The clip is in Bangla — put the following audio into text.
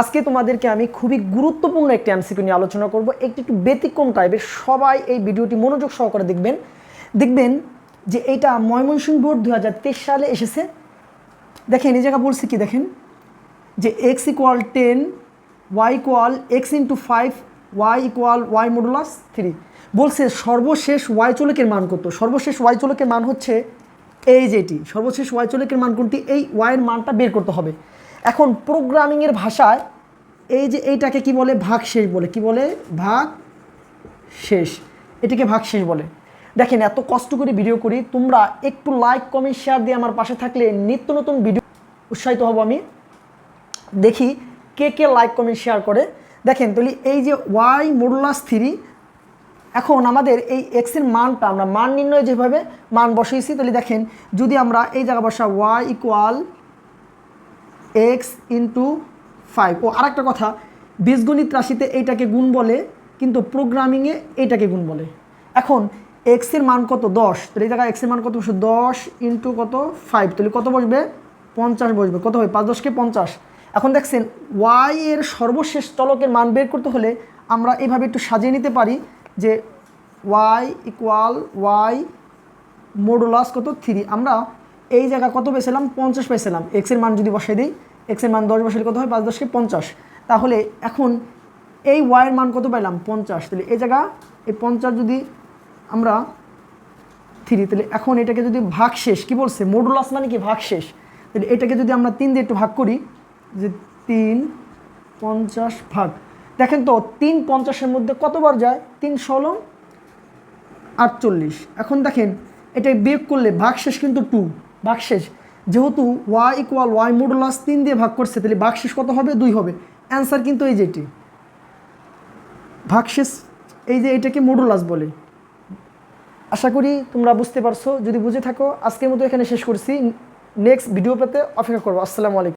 আজকে তোমাদেরকে আমি খুবই গুরুত্বপূর্ণ একটি এমসিকিউ নিয়ে আলোচনা করব। একটি একটু ব্যতিক্রম টাইপের সবাই এই ভিডিওটি মনোযোগ সহকারে দেখবেন। দেখবেন যে এইটা ময়মনসিংহ বোর্ড দু হাজার তেইশ সালে এসেছে। দেখেন, এই জায়গা বলছি কি? দেখেন, যে X equal ten Y equal X into five Y equal Y modulus three বলছে সর্বশেষ ওয়াই চলকের মান কত? সর্বশেষ ওয়াই চলকের মান হচ্ছে এই যেটি সর্বশেষ ওয়াই চলকের মান কোনটি? এই ওয়াইয়ের মানটা বের করতে হবে। এখন প্রোগ্রামিংয়ের ভাষায় এই যে এইটাকে কি বলে? ভাগ শেষ বলে। কি বলে? ভাগ শেষ। এটাকে ভাগ শেষ বলে। দেখেন, এত কষ্ট করে ভিডিও করি, তোমরা একটু লাইক কমেন্ট শেয়ার দিয়ে আমার পাশে থাকলে নিত্য নতুন ভিডিও উৎসাহিত হব আমি। দেখি কে কে লাইক কমেন্ট শেয়ার করে। দেখেন, তাহলে এই যে ওয়াই মোডলাস থ্রি এখন আমাদের এই এক্সের মানটা আমরা মান নির্ণয় যেভাবে মান বসাইছি, তাহলে দেখেন যদি আমরা এই জায়গা বসা Y equal X into five. ও, আরেকটা কথা, বীজগণিত রাশিতে এইটাকে গুণ বলে, কিন্তু প্রোগ্রামিংয়ে এইটাকে গুণ বলে। এখন এক্সের মান কত? দশ। তাহলে এই জায়গায় এক্সের মান কত বসে দশ ইন্টু কত? ফাইভ। তাহলে কত বসবে? পঞ্চাশ বসবে। কত হবে পাঁচ দশকে পঞ্চাশ। এখন দেখছেন, ওয়াই এর সর্বশেষ চলকের মান বের করতে হলে আমরা এভাবে একটু সাজিয়ে নিতে পারি যে ওয়াই ইকুয়াল ওয়াই মোডুলাস কত? থ্রি। আমরা এই জায়গা কত পেয়েছিলাম? পঞ্চাশ পেয়েছিলাম। এক্সের মান যদি বসাই দিই এক্সের মান দশ বসালে কত হয়? পাঁচ দশকে পঞ্চাশ। তাহলে এখন এই ওয়াইয়ের মান কত পাইলাম? পঞ্চাশ। তাহলে এই জায়গা, এই পঞ্চাশ যদি আমরা থ্রি, তাহলে এখন এটাকে যদি ভাগ শেষ, কী বলছে? মোডুলাস মানে কি? ভাগ শেষ। তাহলে এটাকে যদি আমরা তিন দিয়ে একটু ভাগ করি, যে তিন, পঞ্চাশ ভাগ। দেখেন তো, তিন পঞ্চাশের মধ্যে কতবার যায়? তিন ষোলো, আটচল্লিশ। এখন দেখেন এটা বিয়োগ করলে ভাগশেষ কিন্তু টু ভাগশেষ যেহেতু ওয়াই ইকুয়াল ওয়াই মোডুলাস তিন দিয়ে ভাগ করছে, তাহলে বাকশেষ কত হবে? দুই হবে। অ্যান্সার কিন্তু এই যেটি ভাগশেষ এই যে এটাকে মোডুলাস বলে। আশা করি তোমরা বুঝতে পারছ। যদি বুঝে থাকো, আজকের মতো এখানে শেষ করছি। নেক্সট ভিডিও পেতে অপেক্ষা করব আসসালামু আলাইকুম।